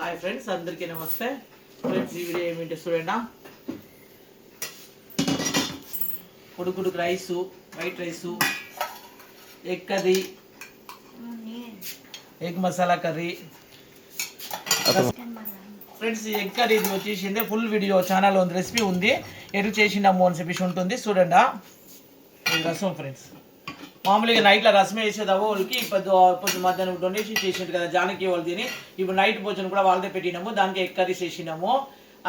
Hi friends అందరికీ నమస్తే. Friends ఈ వీడియో ఏమిటి చూడండి. ఉడుకుడుకు rice white rice egg curry egg masala curry. Friends egg curry ఇది వచ్చేసింది ఫుల్ వీడియో ఛానల్ ఉంది రెసిపీ ఉంది. ఎటు చేసిండము అని చెప్పేసి ఉంటుంది చూడండి. రసం ఫ్రెండ్స్ మామూలుగా నైట్లో రసం వేసేదావో వాళ్ళకి పొద్దు పొద్దు మధ్యాహ్నం డొనేషన్ చేసిండు కదా జానకి వాళ్ళు తిని ఇప్పుడు నైట్ భోజనం కూడా వాళ్ళదే పెట్టినాము దానికి ఎగ్ కర్రీ చేసినాము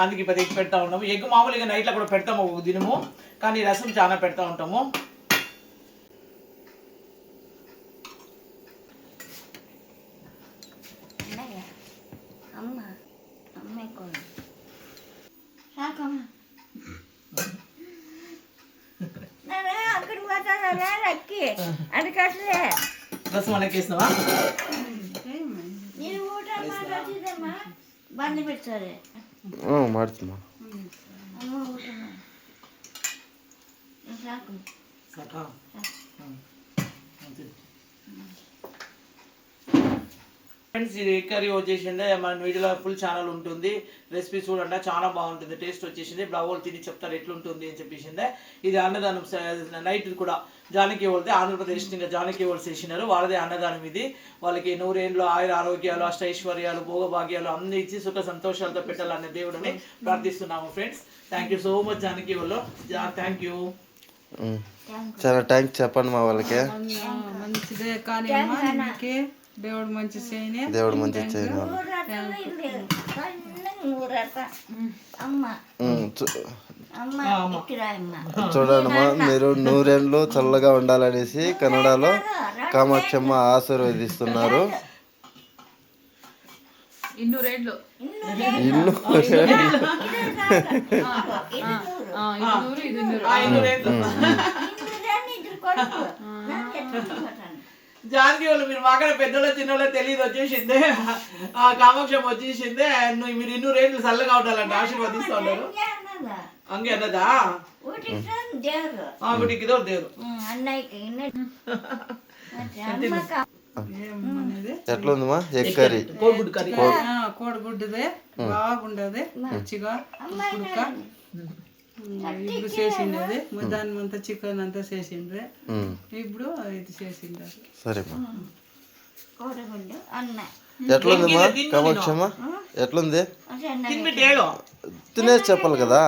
అందుకే ఇప్పుడు ఎగ్ పెడతా ఉన్నాము. ఎగ్ మామూలుగా నైట్లో కూడా పెడతాము ఒక దినము కానీ రసం చాలా పెడతా ఉంటాము. అమ్మ అమ్మ ఎక్కువ ಮಾತಾಡಲ್ಲ ಅಕ್ಕಿ? ಅದಕ್ಕೆ ರಸ ಊಟ ಬಿಡ್ತಾರೆ. ಸಾಕಾ. ఫ్రెండ్స్ ఇది ఎగ్ కర్రీ వచ్చేసిందే. మన వీడియోలో ఫుల్ ఛానల్ ఉంటుంది. రెసిపీ చూడండి చాలా బాగుంటుంది. టేస్ట్ వచ్చేసింది. బ్లవోలు తిని చెప్తారు ఎట్లుంటుంది అని చెప్పేసిందే. ఇది అన్నదానం నైట్ కూడా జానకి వాళ్ళది ఆంధ్రప్రదేశ్ ఇంకా జానకి వాళ్ళు చేసినారు. వాళ్ళదే అన్నదానం ఇది. వాళ్ళకి నూరేళ్ళు ఆయుర ఆరోగ్యాలు అష్టైశ్వర్యాలు భోగభాగ్యాలు అన్ని ఇచ్చి సుఖ సంతోషాలతో పెట్టాలనే దేవుడిని ప్రార్థిస్తున్నాము friends thank you so much Janaki వాళ్ళు. థ్యాంక్ యూ చాలా థ్యాంక్స్ చెప్పండి మా వాళ్ళకి. మంచిదే కానీ దేవుడు మంచి చేయని దేవుడు మంచి చేయను. అమ్మ. మీరు నూరేళ్ళు చల్లగా ఉండాలనేసి కన్నడలో కామాక్షమ్మ ఆశీర్వదిస్తున్నారు. ఇన్నూరేళ్ళు. ఇల్లు జానకి వాళ్ళు మీరు మాకడ పెద్దలో చిన్నలో తెలియదు వచ్చేసిందే. ఆ కామాక్షం వచ్చేసిందే. నువ్వు మీరు ఇన్నూ రేట్లు చల్లగా ఉండాలంటే ఆశీర్వదిస్తూ ఉన్నారు. అన్నదా? అంగే అన్నదా ఊటి దేవుడు ఆ గుడికి దేవుడు ఎగ్ కర్రీ. కోడిగుడ్డు కర్రీ. కోడిగుడ్డుదే. బాగుండదు రుచిగా ఉడుక. ఇప్పుడు చేసిండేది. మధ్యాహ్నం అంతా చికెన్ అంతా చేసిండ్రే. ఇప్పుడు ఇది చేసిండారు. అన్న. ఎట్లుందమ్మా కామాక్షమ్మ ఎట్లుంది? తినేసి చెప్పాలి కదా.